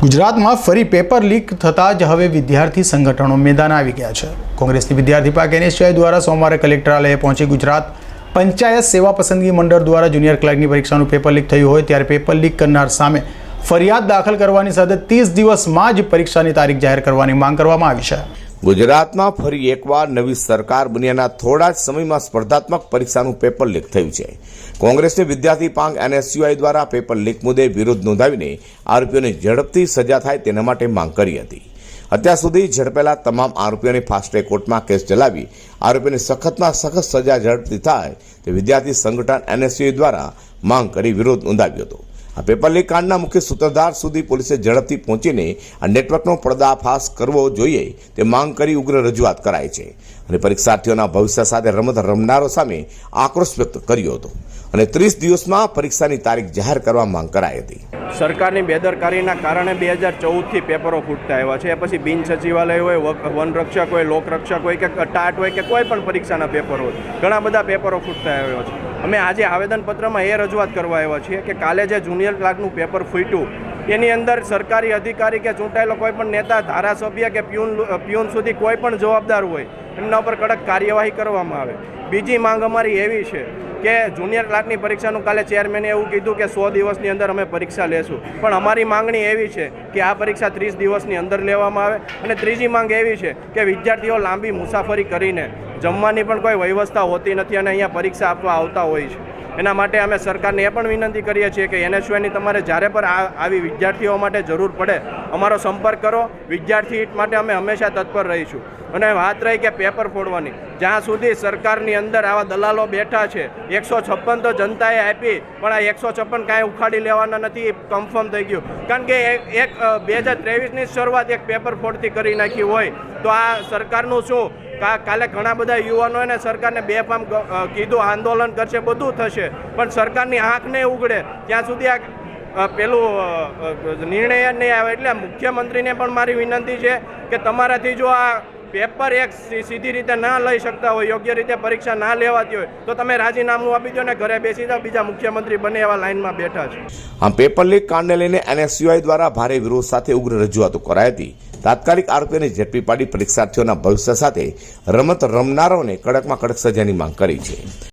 ગુજરાતમાં ફરી paper leak થતાં જ હવે વિદ્યાર્થી સંગઠનો મેદાન આવી ગયા છે. કોંગ્રેસની વિદ્યાર્થી પાક એનએસયુઆઈ દ્વારા સોમવારે કલેક્ટરાલયે પહોંચી ગુજરાત પંચાયત સેવા પસંદગી મંડળ દ્વારા જુનિયર ક્લાર્કની પરીક્ષાનું પેપર લીક થયું હોય ત્યારે પેપર લીક કરનાર સામે ફરિયાદ દાખલ કરવાની સાથે ત્રીસ દિવસમાં જ પરીક્ષાની તારીખ જાહેર કરવાની માંગ કરવામાં આવી છે. ગુજરાતમાં ફરી એકવાર નવી સરકાર બન્યાના થોડા જ સમયમાં સ્પર્ધાત્મક પરીક્ષાનું પેપર લીક થયું છે. કોંગ્રેસની વિદ્યાર્થી પાંગ એનએસયુઆઈ દ્વારા પેપર લીક મુદ્દે વિરોધ નોંધાવીને આરોપીઓને ઝડપથી સજા થાય તેના માટે માંગ કરી હતી. અત્યાર સુધી ઝડપેલા તમામ આરોપીઓને ફાસ્ટ કોર્ટમાં કેસ ચલાવી આરોપીઓને સખતમાં સખત સજા ઝડપથી થાય તે વિદ્યાર્થી સંગઠન એનએસયુઆઈ દ્વારા માંગ કરી વિરોધ નોંધાવ્યો હતો. આ પેપર લીક કાંડના મુખ્ય સૂત્રધાર સુધી પોલીસે ઝડપથી પહોંચીને આ નેટવર્કનો પર્દાફાશ કરવો જોઈએ તે માંગ કરી ઉગ્ર રજૂઆત કરાઈ છે. અને પરીક્ષાર્થીઓના ભવિષ્ય સાથે રમત રમનારો સામે આક્રોશ વ્યક્ત કર્યો હતો. અને ત્રીસ દિવસમાં પરીક્ષાની તારીખ જાહેર કરવા માંગ કરાઈ હતી. સરકારની બેદરકારીના કારણે બે હજાર ચૌદથી પેપરો ફૂટતા આવ્યા છે. પછી બિન સચિવાલય હોય વનરક્ષક હોય, લોકરક્ષક હોય કે ટાટ હોય કે કોઈ પણ પરીક્ષાના પેપર હોય, ઘણા બધા પેપરો ફૂટતા આવ્યા છે. અમે આજે આવેદનપત્રમાં એ રજૂઆત કરવા આવ્યા છીએ કે કાલે જે જુનિયર ક્લાર્કનું પેપર ફૂટ્યું, એની અંદર સરકારી અધિકારી કે ચૂંટાયેલો કોઈ પણ નેતા, ધારાસભ્ય કે પ્યુન પ્યુન સુધી કોઈ પણ જવાબદાર હોય એમના ઉપર કડક કાર્યવાહી કરવામાં આવે. બીજી માંગ અમારી એવી છે કે જુનિયર ક્લાર્કની પરીક્ષાનું કાલે ચેરમેને એવું કીધું કે સો દિવસની અંદર અમે પરીક્ષા લેશું. પણ અમારી માંગણી એવી છે કે આ પરીક્ષા ત્રીસ દિવસની અંદર લેવામાં આવે. અને ત્રીજી માંગ એવી છે કે વિદ્યાર્થીઓ લાંબી મુસાફરી કરીને જમવાની પણ કોઈ વ્યવસ્થા હોતી નથી અને અહીંયા પરીક્ષા આપવા આવતા હોય છે. એના માટે અમે સરકારને એ પણ વિનંતી કરીએ છીએ કે એનએસયુઆઈની તમારે જ્યારે પણ આવી વિદ્યાર્થીઓ માટે જરૂર પડે, અમારો સંપર્ક કરો. વિદ્યાર્થી માટે અમે હંમેશા તત્પર રહીશું. અને વાત રહી કે પેપર ફોડવાની. જ્યાં સુધી સરકારની અંદર આવા દલાલો બેઠા છે, એકસો છપ્પન તો જનતાએ આપી, પણ આ એકસો છપ્પન કાંઈ ઉખાડી લેવાના નથી કન્ફર્મ થઈ ગયું. કારણ કે એક બે હજાર ત્રેવીસની શરૂઆત એક પેપર ફોડથી કરી નાખી હોય, તો આ સરકારનું શું? કાલે ઘણા બધા યુવાનો એને સરકારને બે ફામ કીધું, આંદોલન કરશે, બધું થશે. પણ સરકારની આંખ નહીં ઉગડે. ત્યાં સુધી આ પેલું નિર્ણય જ નહીં આવે. એટલે મુખ્યમંત્રીને પણ મારી વિનંતી છે કે તમારાથી જો આ પેપર એક સીધી રીતે ના લઈ શકતા હોય, યોગ્ય રીતે પરીક્ષા ના લેવાતી હોય, તો તમે રાજીનામું આપી દો ને ઘરે બેસી જાઓ, બીજા મુખ્યમંત્રી બને એવા લાઈનમાં બેઠા છે. આમ પેપર લીક કાંડને લઈને એનએસયુઆઈ દ્વારા ભારે વિરોધ સાથે ઉગ્ર રજૂઆતો કરાઈ હતી. તાત્કાલિક આરોપીઓને ઝડપી પાડી પરીક્ષાર્થીઓના ભવિષ્ય સાથે રમત રમનારાઓને કડકમાં કડક સજાની માંગ કરી છે.